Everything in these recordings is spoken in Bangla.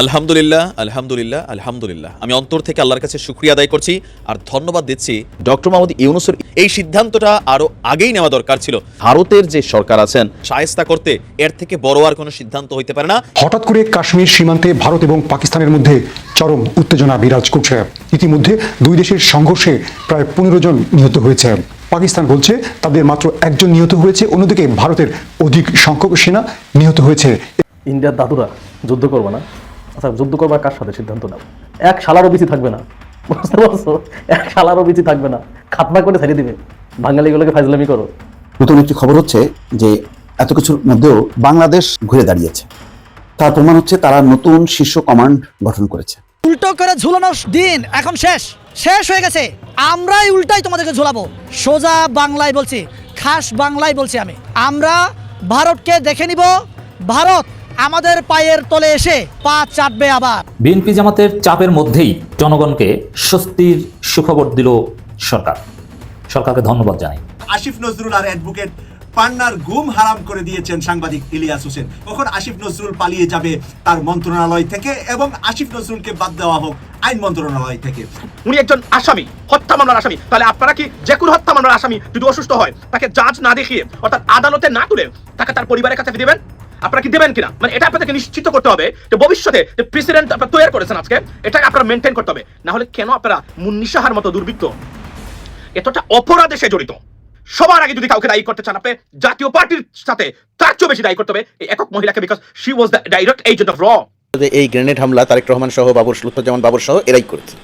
আলহামদুলিল্লাহ আলহামদুলিল্লাহ আলহামদুলিল্লাহ। আমি অন্তর থেকে আল্লাহর কাছে শুক্রিয়া আদায় করছি আর ধন্যবাদ দিচ্ছি ডক্টর মোহাম্মদ ইউনুসের। এই সিদ্ধান্তটা আরও আগেই নেওয়া দরকার ছিল। ভারতের যে সরকার আছেন সায়স্তা করতে এর থেকে বড় আর কোনো সিদ্ধান্ত হইতে পারে না। হঠাৎ করে কাশ্মীর সীমান্তে ভারত এবং পাকিস্তানের মধ্যে চরম উত্তেজনা বিরাজ করছে। ইতিমধ্যে দুই দেশের সংঘর্ষে প্রায় পনেরো জন নিহত হয়েছে। পাকিস্তান বলছে তাদের মাত্র একজন নিহত হয়েছে অন্যদিকে ভারতের অধিক সংখ্যক সেনা নিহত হয়েছে। ইন্ডিয়ার দাদুরা যুদ্ধ করবে না? আচ্ছা যুদ্ধ করবার কার সাথে সিদ্ধান্ত নাও? এক শালারও বেশি থাকবে না। বুঝতে পারছ? এক শালারও বেশি থাকবে না। খাতনা করে ছাড়িয়ে দিবে। বাঙালিগুলোকে ফাজলামি করো। নতুন একটি খবর হচ্ছে যে এত কিছুর মধ্যেও বাংলাদেশ ঘুরে দাঁড়িয়েছে। তার প্রমাণ হচ্ছে তারা নতুন শীর্ষ কমান্ড গঠন করেছে। উল্টো করে ঝুলানোর দিন এখন শেষ। শেষ হয়ে গেছে। আমরাই উল্টাই তোমাদেরকে ঝুলাবো। সোজা বাংলায় বলছি খাস বাংলায় বলছি আমি। আমরা ভারতকে দেখে নিব। ভারত আমাদের পায়ের তলে এসে পা চাটবে আবার। বিএনপি জামাতের চাপের মধ্যেই জনগণকে স্বস্তির সুখবর দিল সরকার। সরকারকে ধন্যবাদ জানাই। আসিফ নজরুল আর অ্যাডভোকেট পান্নার গুম হারাম করে দিয়েছেন সাংবাদিক ইলিয়াস হোসেন। কখন আসিফ নজরুল পালিয়ে যাবে তার মন্ত্রণালয় থেকে এবং আসিফ নজরুলকে বাদ দেওয়া হোক আইন মন্ত্রণালয় থেকে। উনি একজন আসামি হত্যা মামলার আসামি। তাহলে আপনারা কি যে কোনো হত্যা মামলার আসামি যদি অসুস্থ হয় তাকে জাজ না দেখিয়ে অর্থাৎ আদালতে না তুলে তাকে তার পরিবারের কাছে দিবেন? আপনারা কি দেবেন কিনা? মানে এটা আপনাদেরকে নিশ্চিত করতে হবে যে ভবিষ্যতে যে প্রেসিডেন্ট আপনারা তৈরি করেছেন আজকে এটাকে আপনারা মেনটেন করতে হবে। না হলে কেন আপনারা মুন্নিশাহার মতো দুর্বৃত্ত? এতটা অপরাধে সে জড়িত। সবার আগে যদি কাউকে দায়ী করতে চান আপনি জাতীয় পার্টির সাথে তার চেয়েও বেশি দায়ী করতে হবে এই একক মহিলাকে because she was the direct agent of র যে এই গ্রেনেড হামলা তারেক রহমান সহ বাবর লুৎফুজ্জামান বাবর সহ এরাই করেছে।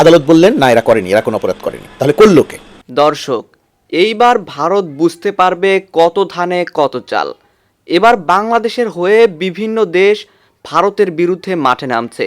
আদালত বললেন না এরা করেনি এরা কোনো অপরাধ করেনি। তাহলে করল কে? দর্শক এইবার ভারত বুঝতে পারবে কত ধানে কত চাল। এবার বাংলাদেশের হয়ে বিভিন্ন দেশ ভারতের বিরুদ্ধে মাঠে নামছে।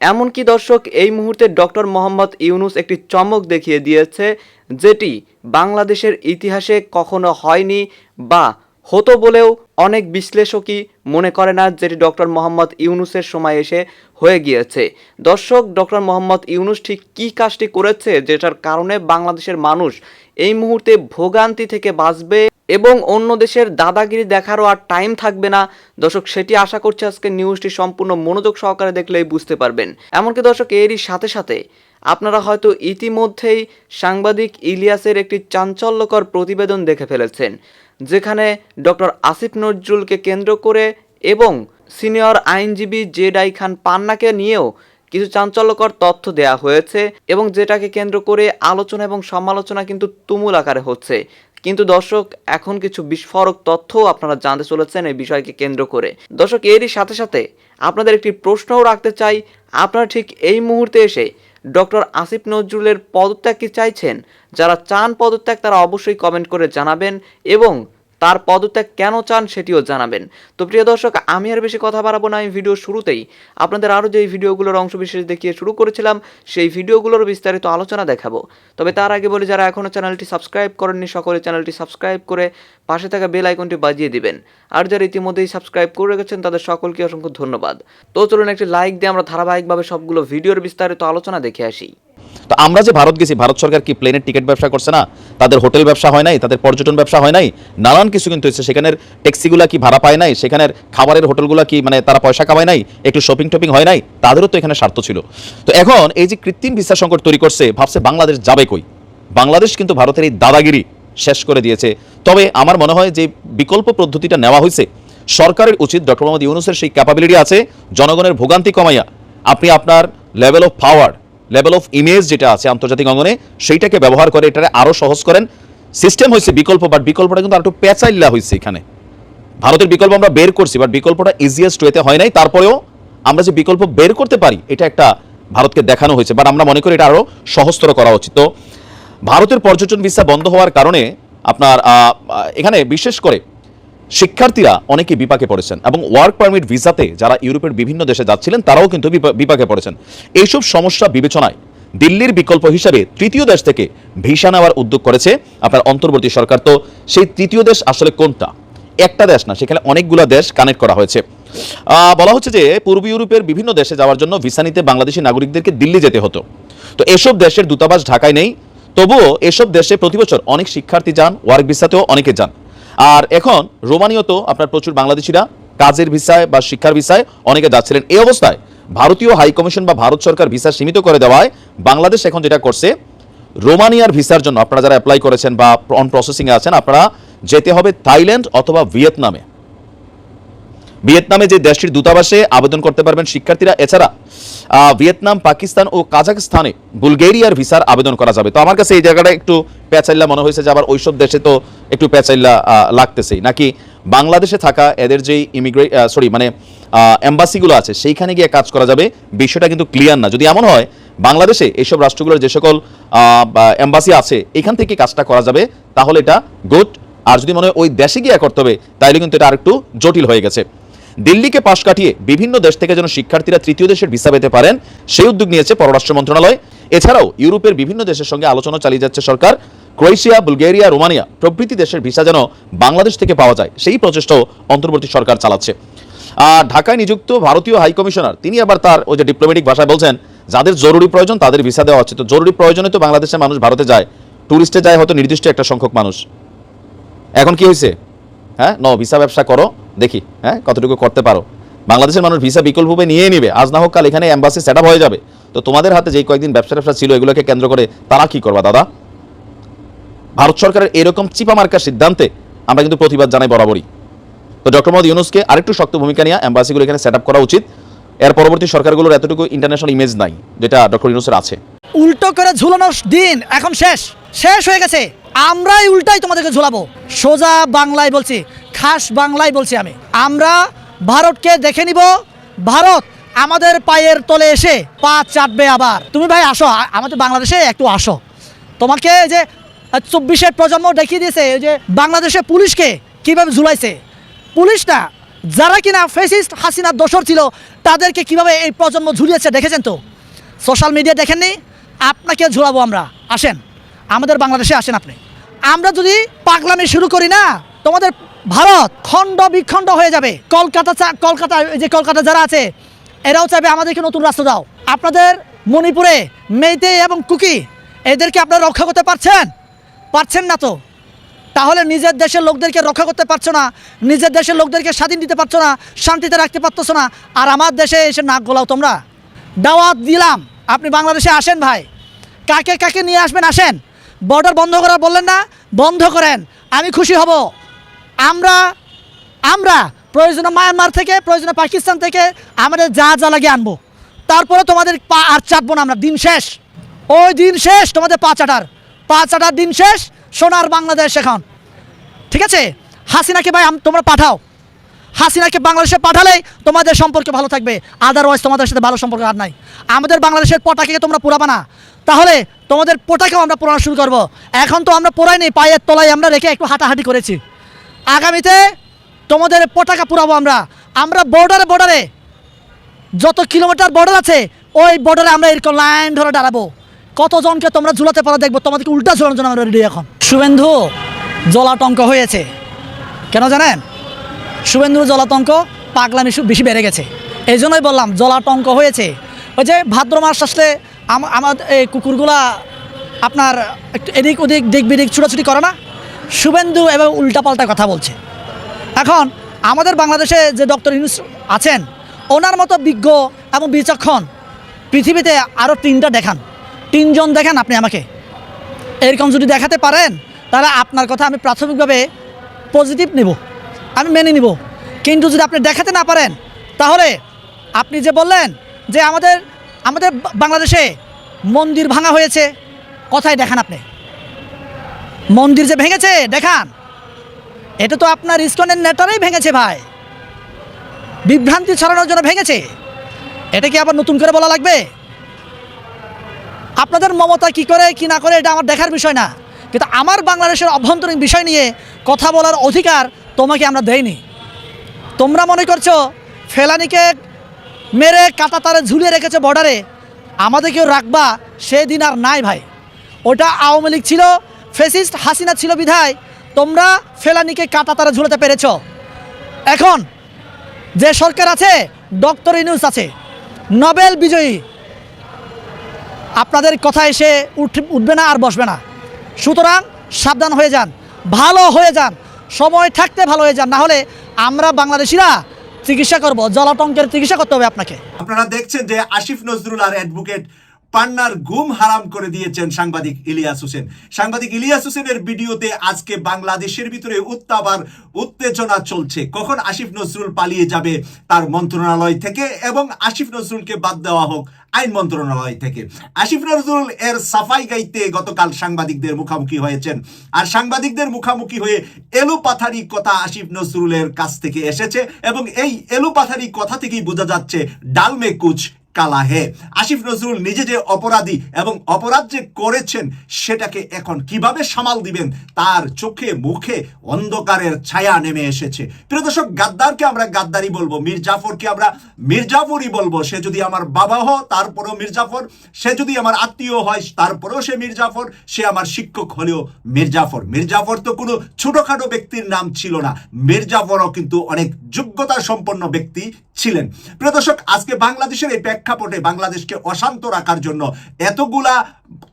এমনকি দর্শক, এই মুহূর্তে ডক্টর মোহাম্মদ ইউনুস একটি চমক দেখিয়ে দিয়েছে, যেটি বাংলাদেশের ইতিহাসে কখনো হয়নি বা হতো বলেও অনেক বিশ্লেষকই মনে করে না যেটি ডক্টর মোহাম্মদ ইউনুসের সময় এসে হয়ে গিয়েছে। দর্শক, ডক্টর মোহাম্মদ ইউনুস ঠিক কী কাজটি করেছে যেটার কারণে বাংলাদেশের মানুষ এই মুহূর্তে ভোগান্তি থেকে বাঁচবে? এবং অন্য দেশের দাদাগিরি দেখারও আর টাইম থাকবে না। দর্শক, সেটি আশা করছি আজকে নিউজটি সম্পূর্ণ মনোযোগ সহকারে দেখলেই বুঝতে পারবেন। এমনকি দর্শক, এরই সাথে সাথে আপনারা হয়তো ইতিমধ্যেই সাংবাদিক ইলিয়াসের একটি চাঞ্চল্যকর প্রতিবেদন দেখে ফেলেছেন, যেখানে ডক্টর আসিফ নজরুলকে কেন্দ্র করে এবং সিনিয়র আইনজীবী জেডাই খান পান্নাকে নিয়েও কিছু চাঞ্চল্যকর তথ্য দেয়া হয়েছে এবং যেটাকে কেন্দ্র করে আলোচনা এবং সমালোচনা কিন্তু তুমুল আকারে হচ্ছে। কিন্তু দর্শক, এখন কিছু বিস্ফোরক তথ্য আপনারা জানতে চলেছেন এই বিষয়কে কেন্দ্র করে। দর্শক, এরই সাথে সাথে আপনাদের একটি প্রশ্নও রাখতে চাই। আপনারা ঠিক এই মুহূর্তে এসে ডক্টর আসিফ নজরুলের পদত্যাগ কি চাইছেন? যারা চান পদত্যাগ, তারা অবশ্যই কমেন্ট করে জানাবেন এবং তার পদত্যাগ কেন চান সেটিও জানাবেন। তো প্রিয় দর্শক, আমি আর বেশি কথা বাড়াবো না আমি ভিডিও শুরুতেই। আপনাদের আরও যেই ভিডিওগুলোর অংশবিশেষ দেখিয়ে শুরু করেছিলাম, সেই ভিডিওগুলোর বিস্তারিত আলোচনা দেখাবো। তবে তার আগে বলি, যারা এখনও চ্যানেলটি সাবস্ক্রাইব করেননি, সকলে চ্যানেলটি সাবস্ক্রাইব করে পাশে থাকা বেল আইকনটি বাজিয়ে দিবেন। আর যারা ইতিমধ্যেই সাবস্ক্রাইব করে রেখেছেন, তাদের সকলকে অসংখ্য ধন্যবাদ। তো চলুন একটি লাইক দিয়ে আমরা ধারাবাহিকভাবে সবগুলো ভিডিওর বিস্তারিত আলোচনা দেখে আসি। তো আমরা যে ভারত গেছি, ভারত সরকার কি প্লেনের টিকিট ব্যবসা করছে না? তাদের হোটেল ব্যবসা হয় নাই, তাদের পর্যটন ব্যবসা হয় নাই? নানান কিছু কিন্তু হচ্ছে সেখানের ট্যাক্সিগুলা কি ভাড়া পায় নাই? সেখানের খাবারের হোটেলগুলো কি মানে তারা পয়সা কামায় নাই? একটু শপিং টপিং হয় নাই? তাদেরও তো এখানে স্বার্থ ছিল। তো এখন এই যে কৃত্রিম ভিসা সংকট তৈরি করছে, ভাবছে বাংলাদেশ যাবে কই? বাংলাদেশ কিন্তু ভারতের এই দাদাগিরি শেষ করে দিয়েছে। তবে আমার মনে হয় যে বিকল্প পদ্ধতিটা নেওয়া হয়েছে। সরকারের উচিত ডক্টর মোহাম্মদ ইউনুসের সেই ক্যাপাবিলিটি আছে, জনগণের ভোগান্তি কমাইয়া। আপনি আপনার level of power level of image যেটা আছে আন্তর্জাতিক অঙ্গনে, সেইটাকে ব্যবহার করে এটারে আরও সহজ করেন। সিস্টেম হয়েছে বিকল্প বাট বিকল্পটা কিন্তু আর একটু পেঁচাইল্লা হয়েছে এখানে। ভারতের বিকল্প আমরা বের করছি বাট বিকল্পটা ইজিয়েস্ট ওয়েতে হয় নাই। তারপরেও আমরা যে বিকল্প বের করতে পারি, এটা একটা ভারতকে দেখানো হয়েছে বাট আমরা মনে করি এটা আরও সহজতর করা উচিত। তো ভারতের পর্যটন ভিসা বন্ধ হওয়ার কারণে আপনার এখানে বিশেষ করে শিক্ষার্থীরা অনেকে বিপাকে পড়েছেন এবং ওয়ার্ক পারমিট ভিসাতে যারা ইউরোপের বিভিন্ন দেশে যাচ্ছিলেন, তারাও কিন্তু বিপাকে পড়েছেন। এইসব সমস্যা বিবেচনায় দিল্লির বিকল্প হিসাবে তৃতীয় দেশ থেকে ভিসা নেওয়ার উদ্যোগ করেছে আপনার অন্তর্বর্তী সরকার। তো সেই তৃতীয় দেশ আসলে কোনটা? একটা দেশ না, সেখানে অনেকগুলো দেশ কানেক্ট করা হয়েছে। বলা হচ্ছে যে পূর্ব ইউরোপের বিভিন্ন দেশে যাওয়ার জন্য ভিসা নিতে বাংলাদেশি নাগরিকদেরকে দিল্লি যেতে হতো। তো এসব দেশের দূতাবাস ঢাকায় নেই। তবুও এসব দেশে প্রতি বছর অনেক শিক্ষার্থী যান ওয়ার্ক ভিসাতেও অনেকে যান। আর এখন রোমানীয় তো আপনার প্রচুর বাংলাদেশিরা, কাজের ভিসায় বা শিক্ষার ভিসায় অনেকে যাচ্ছিলেন। এই অবস্থায় ভারতীয় হাইকমিশন বা ভারত সরকার ভিসা সীমিত করে দেওয়ায় বাংলাদেশ এখন যেটা করছে, রোমানিয়ার ভিসার জন্য, আপনারা যারা অ্যাপ্লাই করেছেন বা অন প্রসেসিংয়ে আছেন, আপনারা যেতে হবে থাইল্যান্ড অথবা ভিয়েতনামে। ভিয়েতনামে যে দেশটির দূতাবাসে আবেদন করতে পারবেন শিক্ষার্থীরা এছাড়া ভিয়েতনাম পাকিস্তান ও কাজাখস্তানে বুলগেরিয়ার ভিসার আবেদন করা যাবে। তো আমার কাছে এই জায়গাটা একটু পেঁচাইল্লা মনে হয়েছে যে আবার ওইসব দেশে তো একটু পেঁচাইল্লা আহ, লাগতেছেই। নাকি বাংলাদেশে থাকা এদের যেই ইমিগ্রে সরি মানে এম্বাসিগুলো আছে সেইখানে গিয়ে কাজ করা যাবে বিষয়টা কিন্তু ক্লিয়ার না। যদি এমন হয় বাংলাদেশে এইসব রাষ্ট্রগুলোর যে সকল এম্বাসি আছে এখান থেকে কাজটা করা যাবে তাহলে এটা গুড। আর যদি মনে হয় ওই দেশে গিয়ে করতে হবে তাইলে কিন্তু এটা আরেকটু জটিল হয়ে গেছে। দিল্লিকে পাশ কাটিয়ে বিভিন্ন দেশ থেকে যেন শিক্ষার্থীরা তৃতীয় দেশের ভিসা পেতে পারেন, সেই উদ্যোগ নিয়েছে পররাষ্ট্র মন্ত্রণালয়। এছাড়াও ইউরোপের বিভিন্ন দেশের সঙ্গে আলোচনা চালিয়ে যাচ্ছে সরকার। ক্রোয়েশিয়া, বুলগেরিয়া, রোমানিয়া প্রভৃতি দেশের ভিসা যেন বাংলাদেশ থেকে পাওয়া যায়, সেই প্রচেষ্টাও অন্তর্বর্তী সরকার চালাচ্ছে। আর ঢাকায় নিযুক্ত ভারতীয় হাই কমিশনার, তিনি আবার তার ওই যে ডিপ্লোমেটিক ভাষায় বলছেন, যাদের জরুরি প্রয়োজন তাদের ভিসা দেওয়া হচ্ছে। তো জরুরি প্রয়োজনে তো বাংলাদেশের মানুষ ভারতে যায়, টুরিস্টে যায় হয়তো নির্দিষ্ট একটা সংখ্যক মানুষ। এখন কি হয়েছে? হ্যাঁ? ন, ভিসা ব্যবসা করো। দেখি হ্যাঁ কতটুকু করতে পারো। বাংলাদেশের মানুষ ভিসা বিকল্পভাবে নিয়ে নিবে, আজ না হোক কাল এখানে অ্যাম্বাসি সেট হয়ে যাবে। তো তোমাদের হাতে যেই কয়েকদিন ব্যবসা ব্যবসা ছিল, এগুলোকে কেন্দ্র করে তারা কি করবা, দাদা? ভারত সরকারের এরকম চিপা মার্কার সিদ্ধান্তে আমরা কিন্তু প্রতিবাদ জানাই বরাবরই। তো ডক্টর মোহাম্মদ ইউনুসকে আরেকটু শক্ত ভূমিকা নিয়ে অ্যাম্বাসিগুলো এখানে সেট করা উচিত। এর পরবর্তী সরকারগুলোর এতটুকু ইন্টারন্যাশনাল ইমেজ নাই, যেটা ডক্টর ইউনুসের আছে। উল্টো করে ঝুলানোর দিন, এখন শেষ। শেষ হয়ে গেছে। আমরাই উল্টাই তোমাদেরকে ঝুলাবো। সোজা বাংলায় বলছি খাস বাংলায় বলছি আমি। আমরা ভারতকে দেখে নিব। ভারত আমাদের পায়ের তলে এসে পা চাটবে আবার। তুমি ভাই আসো আমাদের বাংলাদেশে একটু আসো। তোমাকে যে চব্বিশের প্রজন্ম দেখিয়ে দিয়েছে যে বাংলাদেশে পুলিশকে কীভাবে ঝুলাইছে। পুলিশ না, যারা কিনা ফেসিস্ট হাসিনার দোসর ছিল, তাদেরকে কীভাবে এই প্রজন্ম ঝুলিয়েছে দেখেছেন তো? সোশ্যাল মিডিয়া দেখেননি? আপনাকে ঝুলাবো আমরা। আসেন, আমাদের বাংলাদেশে আসেন আপনি। আমরা যদি পাগলামি শুরু করি না, তোমাদের ভারত খণ্ড বিখণ্ড হয়ে যাবে। কলকাতা কলকাতা যে কলকাতা যারা আছে, এরাও চাইবে আমাদেরকে নতুন রাস্তা দাও। আপনাদের মণিপুরে মেইতে এবং কুকি, এদেরকে আপনারা রক্ষা করতে পারছেন? পারছেন না তো? তাহলে নিজের দেশের লোকদেরকে রক্ষা করতে পারছ না, নিজের দেশের লোকদেরকে স্বাধীন দিতে পারছ না, শান্তিতে রাখতে পারতেছো না, আর আমার দেশে এসে নাক গোলাও তোমরা। দাওয়াত দিলাম। আপনি বাংলাদেশে আসেন ভাই। কাকে কাকে নিয়ে আসবেন আসেন? বর্ডার বন্ধ করা বললেন না? বন্ধ করেন। আমি খুশি হব। আমরা আমরা প্রয়োজনে মায়ানমার থেকে, প্রয়োজনে পাকিস্তান থেকে আমাদের যা যা লাগে আনব। তারপরে তোমাদের পা আর চাটবো না আমরা, দিন শেষ। ওই দিন শেষ তোমাদের পা চাটার। পা চাটার দিন শেষ, সোনার বাংলাদেশ এখন। ঠিক আছে? হাসিনাকে ভাই তোমরা পাঠাও। হাসিনাকে বাংলাদেশে পাঠালেই তোমাদের সম্পর্কে ভালো থাকবে। আদারওয়াইজ তোমাদের সাথে ভালো সম্পর্ক আর নাই। আমাদের বাংলাদেশের পটাকে তোমরা পোড়াবা না। তাহলে তোমাদের পোটাকেও আমরা পোড়ানো শুরু করব। এখন তো আমরা পোড়াই নেই, পায়ের তলায় আমরা রেখে একটু হাঁটাহাঁটি করেছি। আগামীতে তোমাদের পটাকা পুরাবো আমরা। আমরা বর্ডারে বর্ডারে যত কিলোমিটার বর্ডার আছে, ওই বর্ডারে আমরা এরকম লাইন ধরে দাঁড়াবো। কতজনকে তোমরা ঝুলাতে পারো দেখব, তোমাদেরকে উল্টা ঝুলানোর জন্য আমরা রেডি এখন। শুভেন্দু জলাটঙ্ক হয়েছে। কেন জানেন? শুভেন্দুর জলাতঙ্ক পাগলামি সু- বেশি বেড়ে গেছে। এই জন্যই বললাম, জলাতঙ্ক হয়েছে। ওই যে ভাদ্র মাস আসলে আম- আমার এই কুকুরগুলা আপনার একটু এদিক ওদিক, দিক বিদিক ছুটাছুটি করে না? শুভেন্দু এবং উল্টাপাল্টা কথা বলছে। এখন আমাদের বাংলাদেশে যে ডক্টর ইউনুস আছেন, ওনার মতো বিজ্ঞ এবং বিচক্ষণ পৃথিবীতে আরও তিনটা দেখান। তিনজন দেখান আপনি আমাকে। এরকম যদি দেখাতে পারেন, তাহলে আপনার কথা আমি প্রাথমিকভাবে পজিটিভ নেব। আমি মেনে নিব। কিন্তু যদি আপনি দেখাতে না পারেন, তাহলে আপনি যে বললেন যে আমাদের আমাদের বাংলাদেশে মন্দির ভাঙা হয়েছে, কথাই দেখান আপনি। মন্দির যে ভেঙেছে, দেখান। এটা তো আপনার ইস্কনের নেতারাই ভেঙেছে ভাই। বিভ্রান্তি ছড়ানোর জন্য ভেঙেছে। এটা কি আবার নতুন করে বলা লাগবে? আপনাদের মমতা কি করে, কি না করে, এটা আমার দেখার বিষয় না। কিন্তু আমার বাংলাদেশের অভ্যন্তরীণ বিষয় নিয়ে কথা বলার অধিকার তোমাকে আমরা দেইনি। তোমরা মনে করছ, ফেলানিকে মেরে কাটা তারে ঝুলিয়ে রেখেছে বর্ডারে আমাদেরকেও রাখবা, সেদিন আর নাই ভাই। ওটা আওয়ামী লীগ ছিল ফেসিস্ট হাসিনা ছিল বিধায় তোমরা ফেলানিকে কাটা তারা ঝুলাতে পেরেছ। এখন যে সরকার আছে, ডক্টর ইনুস আছে, নোবেল বিজয়ী, আপনাদের কথা এসে উঠ উঠবে না আর বসবে না। সুতরাং সাবধান হয়ে যান, ভালো হয়ে যান, সময় থাকতে ভালো হয়ে যান না হলে আমরা বাংলাদেশিরা চিকিৎসা করব জলাটঙ্কের চিকিৎসা করতে হবে আপনাকে। আপনারা দেখছেন যে আসিফ নজরুল আর অ্যাডভোকেট পান্নার গুম হারাম করে দিয়েছেন সাংবাদিক ইলিয়াস হোসেন। সাংবাদিক ইলিয়াস হোসেনের ভিডিওতে আজকে বাংলাদেশের ভিতরে উত্তাপ আর উত্তেজনা চলছে। কখন আসিফ নজরুল পালিয়ে যাবে তার মন্ত্রণালয় থেকে এবং আসিফ নজরুলকে বাদ দেওয়া হোক আইন মন্ত্রণালয় থেকে। আসিফ নজরুল এর সাফাই গাইতে গতকাল সাংবাদিকদের মুখোমুখি হয়েছেন। আর সাংবাদিকদের মুখামুখি হয়ে এলোপাথারি কথা আসিফ নজরুলের কাছ থেকে এসেছে এবং এই এলোপাথারি কথা থেকেই বোঝা যাচ্ছে ডালমে কুচ কালা হে আসিফ নজরুল নিজে যে অপরাধী এবং অপরাধ যে করেছেন, সেটাকে এখন কীভাবে সামাল দিবেন, তার চোখে মুখে অন্ধকারের ছায়া নেমে এসেছে। প্রিয় দর্শক, গাদ্দারকে আমরা গাদ্দারি বলব, মীর জাফরকে আমরা মির্জাফরই বলব। সে যদি আমার বাবা হয়, তারপরেও মির্জাফর সে যদি আমার আত্মীয় হয়, তারপরেও সে মির্জাফর সে আমার শিক্ষক হলেও মির্জাফর মির্জাফর তো কোনো ছোটখাটো ব্যক্তির নাম ছিল না। মির্জাফরও কিন্তু অনেক যোগ্যতা সম্পন্ন ব্যক্তি ছিলেন। প্রিয় দর্শক, আজকে বাংলাদেশের এই প্রেক্ষাপটে বাংলাদেশকে অশান্ত রাখার জন্য, এতগুলা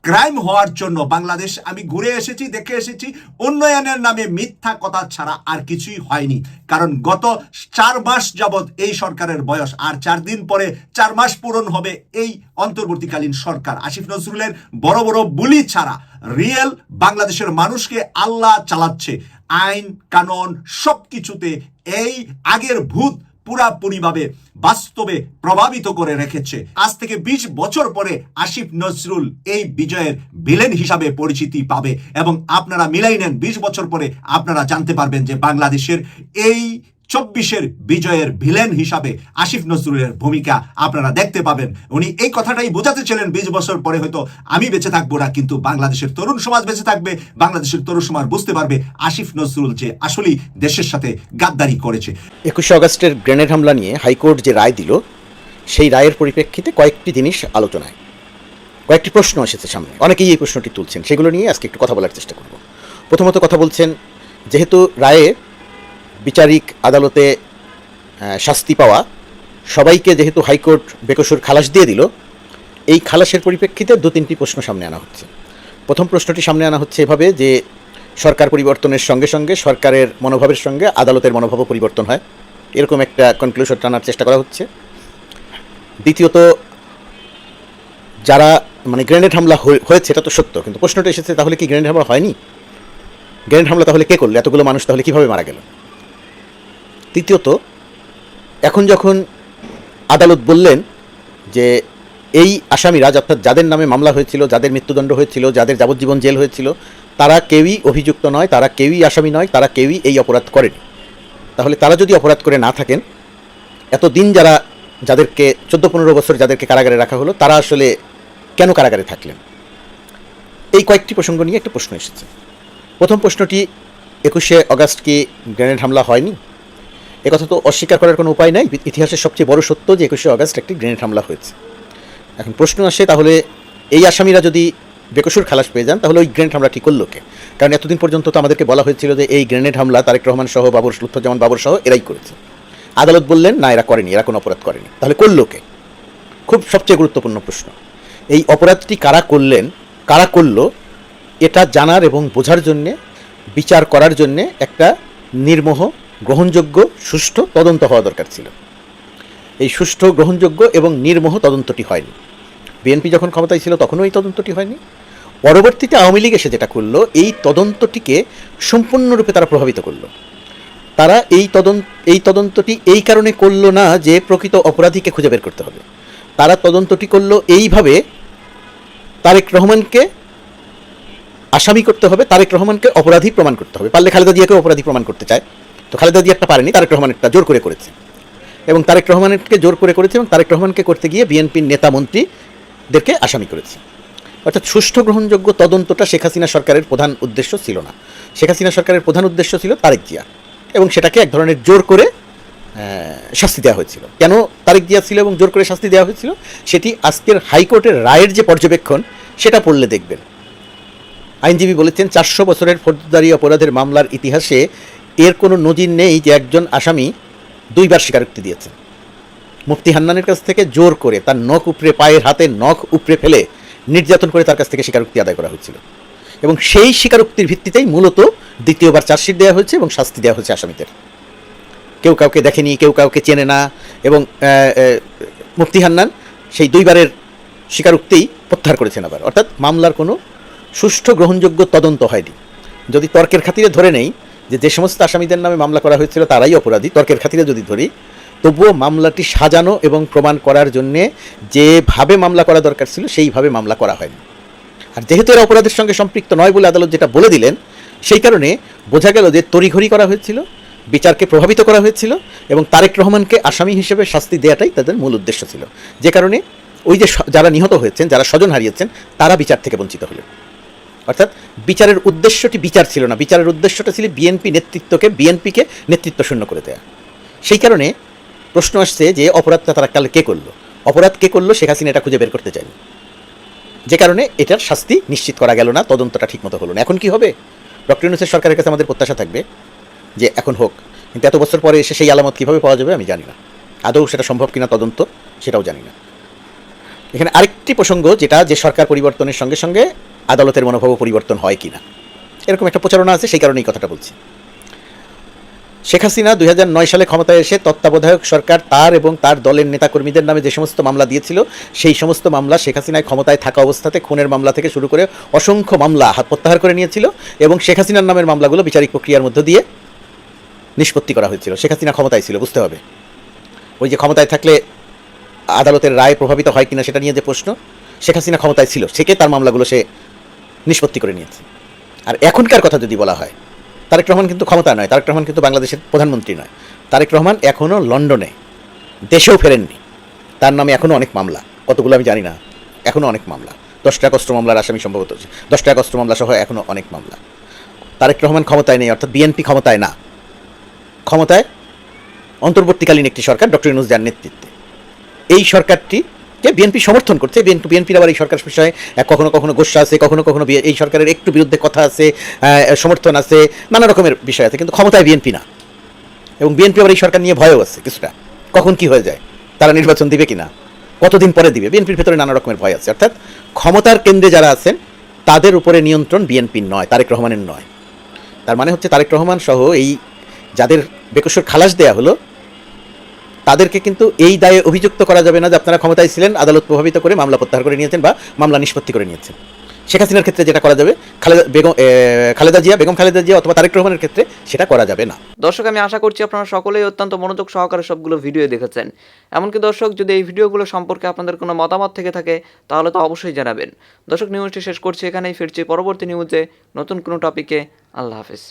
ক্রাইম হওয়ার জন্য বাংলাদেশ, আমি ঘুরে এসেছি, দেখে এসেছি, উন্নয়নের নামে মিথ্যা কথা ছাড়া আর কিছুই হয়নি। কারণ গত চার মাস যাবৎ এই সরকারের বয়স, আর চার দিন পরে চার মাস পূরণ হবে এই অন্তর্বর্তীকালীন সরকার। আসিফ নজরুলের বড় বড় বুলি ছাড়া রিয়েল বাংলাদেশের মানুষকে আল্লাহ চালাচ্ছে। আইন, কানুন সব কিছুতে এই আগের ভূত পুরাপুরিভাবে বাস্তবে প্রভাবিত করে রেখেছে। আজ থেকে ২০ বছর পরে আসিফ নজরুল এই বিজয়ের ভিলেন হিসাবে পরিচিতি পাবে। এবং আপনারা মিলাই নেন, বিশ বছর পরে আপনারা জানতে পারবেন যে বাংলাদেশের এই চব্বিশের বিজয়ের ভিলেন হিসাবে আসিফ নজরুলের ভূমিকা আপনারা দেখতে পাবেন। উনি এই কথাটাই বোঝাতে ছিলেন, বিশ বছর পরে হয়তো আমি বেঁচে থাকব না, কিন্তু বাংলাদেশের তরুণ সমাজ বেঁচে থাকবে, বাংলাদেশের তরুণ সমাজ বুঝতে পারবে আসিফ নজরুল যে আসলেই দেশের সাথে গাদ্দারি করেছে। একুশে অগস্টের গ্রেনেড হামলা নিয়ে হাইকোর্ট যে রায় দিল, সেই রায়ের পরিপ্রেক্ষিতে কয়েকটি জিনিস আলোচনায়। কয়েকটি প্রশ্ন এসেছে সামনে। অনেকেই এই প্রশ্নটি তুলছেন। সেগুলো নিয়ে আজকে একটু কথা বলার চেষ্টা করব। প্রথমত কথা বলছেন, যেহেতু রায়ে বিচারিক আদালতে শাস্তি পাওয়া। সবাইকে যেহেতু হাইকোর্ট বেকসুর খালাস দিয়ে দিল, এই খালাসের পরিপ্রেক্ষিতে দু তিনটি প্রশ্ন সামনে আনা হচ্ছে। প্রথম প্রশ্নটি সামনে আনা হচ্ছে এভাবে যে, সরকার পরিবর্তনের সঙ্গে সঙ্গে সরকারের মনোভাবের সঙ্গে আদালতের মনোভাবও পরিবর্তন হয়। এরকম একটা কনক্লুশন টানার চেষ্টা করা হচ্ছে। দ্বিতীয়ত, যারা মানে গ্রেনেড হামলা হয়ে- হয়েছে, এটা তো সত্য, কিন্তু প্রশ্নটা এসেছে তাহলে কি গ্রেনেড হামলা হয়নি? গ্রেনেড হামলা তাহলে কে করল? এতগুলো মানুষ তাহলে কীভাবে মারা গেল? তৃতীয়ত, এখন যখন আদালত বললেন যে এই আসামিরা অর্থাৎ যাদের নামে মামলা হয়েছিল, যাদের মৃত্যুদণ্ড হয়েছিল, যাদের যাবজ্জীবন জেল হয়েছিল, তারা কেউই অভিযুক্ত নয়, তারা কেউই আসামি নয়, তারা কেউই এই অপরাধ করেনি। তাহলে তারা যদি অপরাধ করে না থাকেন এত দিন যারা, যাদেরকে চোদ্দ পনেরো বছর যাদেরকে কারাগারে রাখা হলো, তারা আসলে কেন কারাগারে থাকলেন? এই কয়েকটি প্রসঙ্গ নিয়ে একটা প্রশ্ন এসেছে। প্রথম প্রশ্নটি, একুশে অগাস্ট কি গ্রেনেড হামলা হয়নি? একথা তো অস্বীকার করার কোনো উপায় নাই। ইতিহাসের সবচেয়ে বড় সত্য যে একুশে অগাস্ট একটি গ্রেনেড হামলা হয়েছে। এখন প্রশ্ন আসে, তাহলে এই আসামিরা যদি বেকসুর খালাস পেয়ে যান, তাহলে ওই গ্রেনেড হামলা ঠিক করল কে? কারণ এতদিন পর্যন্ত তো আমাদেরকে বলা হয়েছিল যে এই গ্রেনেড হামলা তারেক রহমান সহ বাবর লুৎফুজ্জামান বাবর সহ এরাই করেছে। আদালত বললেন, না, এরা করেনি, এরা কোনো অপরাধ করেনি। তাহলে করল কে? খুব সবচেয়ে গুরুত্বপূর্ণ প্রশ্ন। এই অপরাধটি কারা করলেন, কারা করল, এটা জানার এবং বোঝার জন্যে, বিচার করার জন্যে একটা নির্মোহ গ্রহণযোগ্য, সুষ্ঠু তদন্ত হওয়া দরকার ছিল। এই সুষ্ঠু, গ্রহণযোগ্য এবং নির্মোহ তদন্তটি হয়নি। বিএনপি যখন ক্ষমতায় ছিল তখনও এই তদন্তটি হয়নি। পরবর্তীতে আওয়ামী লীগ এসে যেটা করল, এই তদন্তটিকে সম্পূর্ণরূপে তারা প্রভাবিত করল। তারা এই তদন্ত এই তদন্তটি এই কারণে করল না যে প্রকৃত অপরাধীকে খুঁজে বের করতে হবে। তারা তদন্তটি করল এইভাবে তারেক রহমানকে আসামি করতে হবে, তারেক রহমানকে অপরাধী প্রমাণ করতে হবে। পারলে খালেদা জিয়াকে অপরাধী প্রমাণ করতে চায়। তো খালেদা জিয়াটা পারেনি, তারেক রহমানেরটা জোর করে করেছে। এবং তারেক রহমানকে জোর করে করেছে এবং তারেক রহমানকে করতে গিয়ে বিএনপির নেতা মন্ত্রীদেরকে আসামি করেছে। অর্থাৎ সুষ্ঠু গ্রহণযোগ্য তদন্তটা শেখ হাসিনা সরকারের প্রধান উদ্দেশ্য ছিল না। শেখ হাসিনা সরকারের প্রধান উদ্দেশ্য ছিল তারেক জিয়া। এবং সেটাকে এক ধরনের জোর করে শাস্তি দেওয়া হয়েছিল। কেন তারেক জিয়া ছিল এবং জোর করে শাস্তি দেওয়া হয়েছিল? সেটি আজকের হাইকোর্টের রায়ের যে পর্যবেক্ষণ, সেটা পড়লে দেখবেন। আইনজীবী বলেছেন, চারশো বছরের ফৌজদারি অপরাধের মামলার ইতিহাসে এর কোনো নজির নেই যে একজন আসামি দুইবার স্বীকারোক্তি দিয়েছেন। মুফতি হান্নানের কাছ থেকে জোর করে তার নখ উপড়ে, পায়ের হাতে নখ উপড়ে ফেলে নির্যাতন করে তার কাছ থেকে স্বীকারোক্তি আদায় করা হয়েছিল। এবং সেই স্বীকারোক্তির ভিত্তিতেই মূলত দ্বিতীয়বার চার্জশিট দেওয়া হয়েছে এবং শাস্তি দেওয়া হয়েছে আসামিদের। কেউ কাউকে দেখেনি, কেউ কাউকে চেনে না এবং মুফতি হান্নান সেই দুইবারের স্বীকারোক্তিই প্রত্যাহার করেছেন আবার। অর্থাৎ মামলার কোনো সুষ্ঠু গ্রহণযোগ্য তদন্ত হয়নি। যদি তর্কের খাতিরে ধরে নেই যে যে সমস্ত আসামিদের নামে মামলা করা হয়েছিল তারাই অপরাধী। তর্কের খাতিরে যদি ধরি, তবুও মামলাটি সাজানো এবং প্রমাণ করার জন্যে যেভাবে মামলা করা দরকার ছিল সেইভাবে মামলা করা হয়নি। আর যেহেতু এরা অপরাধের সঙ্গে সম্পৃক্ত নয় বলে আদালত যেটা বলে দিলেন, সেই কারণে বোঝা গেল যে তড়িঘড়ি করা হয়েছিল, বিচারকে প্রভাবিত করা হয়েছিল এবং তারেক রহমানকে আসামি হিসেবে শাস্তি দেওয়াটাই তাদের মূল উদ্দেশ্য ছিল। যে কারণে ওই যে যারা নিহত হয়েছেন, যারা স্বজন হারিয়েছেন, তারা বিচার থেকে বঞ্চিত হলেন। অর্থাৎ বিচারের উদ্দেশ্যটি বিচার ছিল না। বিচারের উদ্দেশ্যটা ছিল বিএনপি নেতৃত্বকে, বিএনপিকে নেতৃত্ব শূন্য করে দেয়া। সেই কারণে প্রশ্ন আসছে যে অপরাধটা তারা কাল কে করল? অপরাধ কে করল? শেখ হাসিনা এটা খুঁজে বের করতে চায়নি। যে কারণে এটার শাস্তি নিশ্চিত করা গেল না, তদন্তটা ঠিকমতো হলো না। এখন কি হবে? ডক্টর ইউনুসের সরকারের কাছে আমাদের প্রত্যাশা থাকবে যে এখন হোক। কিন্তু এত বছর পরে এসে সেই আলামত কীভাবে পাওয়া যাবে আমি জানি না। আদৌ সেটা সম্ভব কিনা তদন্ত সেটাও জানি না। এখানে আরেকটি প্রসঙ্গ যেটা যে সরকার পরিবর্তনের সঙ্গে সঙ্গে আদালতের মনোভাবও পরিবর্তন হয় কিনা। এরকম একটা প্রচারণা আছে, সেই কারণেই কথাটা বলছি। শেখ হাসিনা দুই হাজার নয় সালে ক্ষমতায় এসে তত্ত্বাবধায়ক সরকার তার এবং তার দলের নেতাকর্মীদের নামে যে সমস্ত মামলা দিয়েছিল, সেই সমস্ত মামলা শেখ হাসিনায় ক্ষমতায় থাকা অবস্থাতে খুনের মামলা থেকে শুরু করে অসংখ্য মামলা প্রত্যাহার করে নিয়েছিল এবং শেখ হাসিনার নামের মামলাগুলো বিচারিক প্রক্রিয়ার মধ্য দিয়ে নিষ্পত্তি করা হয়েছিল। শেখ হাসিনা ক্ষমতায় ছিল, বুঝতে হবে। ওই যে ক্ষমতায় থাকলে আদালতের রায় প্রভাবিত হয় কিনা সেটা নিয়ে যে প্রশ্ন, শেখ হাসিনা ক্ষমতায় ছিল সেকে তার মামলাগুলো সে নিষ্পত্তি করে নিয়েছে। আর এখনকার কথা যদি বলা হয়, তারেক রহমান কিন্তু ক্ষমতা নয়, তারেক রহমান কিন্তু বাংলাদেশের প্রধানমন্ত্রী নয়। তারেক রহমান এখনও লন্ডনে, দেশেও ফেরেননি। তার নামে এখনও অনেক মামলা, কতগুলো আমি জানি না, এখনও অনেক মামলা। দশ টাকা অস্ত্র মামলার আসামি সম্ভবত দশ টাকা অস্ত্র মামলা সহ এখনও অনেক মামলা। তারেক রহমান ক্ষমতায় নেই, অর্থাৎ বিএনপি ক্ষমতায় না। ক্ষমতায় অন্তর্বর্তীকালীন একটি সরকার, ডক্টর ইউনুস যার নেতৃত্বে। এই সরকারটিকে বিএনপি সমর্থন করছে বিএনপি বিএনপির আবার এই সরকার বিষয়ে কখনো কখনো গোসা আছে, কখনো কখনো এই সরকারের একটু বিরুদ্ধে কথা আছে সমর্থন আছে, নানা রকমের বিষয় আছে, কিন্তু ক্ষমতায় বিএনপি না। এবং বিএনপি আবার এই সরকার নিয়ে ভয়ও আছে কিছুটা। কখন কি হয়ে যায়, তারা নির্বাচন দিবে কিনা, কতদিন পরে দিবে, বিএনপির ভেতরে নানা রকমের ভয় আছে। অর্থাৎ ক্ষমতার কেন্দ্রে যারা আছেন, তাদের উপরে নিয়ন্ত্রণ বিএনপির নয়, তারেক রহমানের নয়। তার মানে হচ্ছে তারেক রহমান সহ এই যাদের বেকসুর খালাস দেয়া হলো তাদেরকে কিন্তু এই দায়ে অভিযুক্ত করা যাবে না যে আপনারা ক্ষমতায় ছিলেন, আদালত প্রভাবিত করে মামলা প্রত্যাহার করে নিয়েছেন বা মামলা নিষ্পত্তি করে নিয়েছেন। শেখ হাসিনার ক্ষেত্রে যেটা করা যাবে, খালেদা বেগম খালেদা জিয়া, বেগম খালেদা জিয়া অথবা তারেক রহমানের ক্ষেত্রে সেটা করা যাবে না। দর্শক, আমি আশা করছি আপনারা সকলেই অত্যন্ত মনোযোগ সহকারে সবগুলো ভিডিও দেখেছেন। এমনকি দর্শক, যদি এই ভিডিওগুলো সম্পর্কে আপনাদের কোনো মতামত থেকে থাকে, তাহলে তো অবশ্যই জানাবেন। দর্শক, নিউজটি শেষ করছি এখানেই, ফিরছি পরবর্তী নিউজে নতুন কোনো টপিকে। আল্লাহ হাফিজ।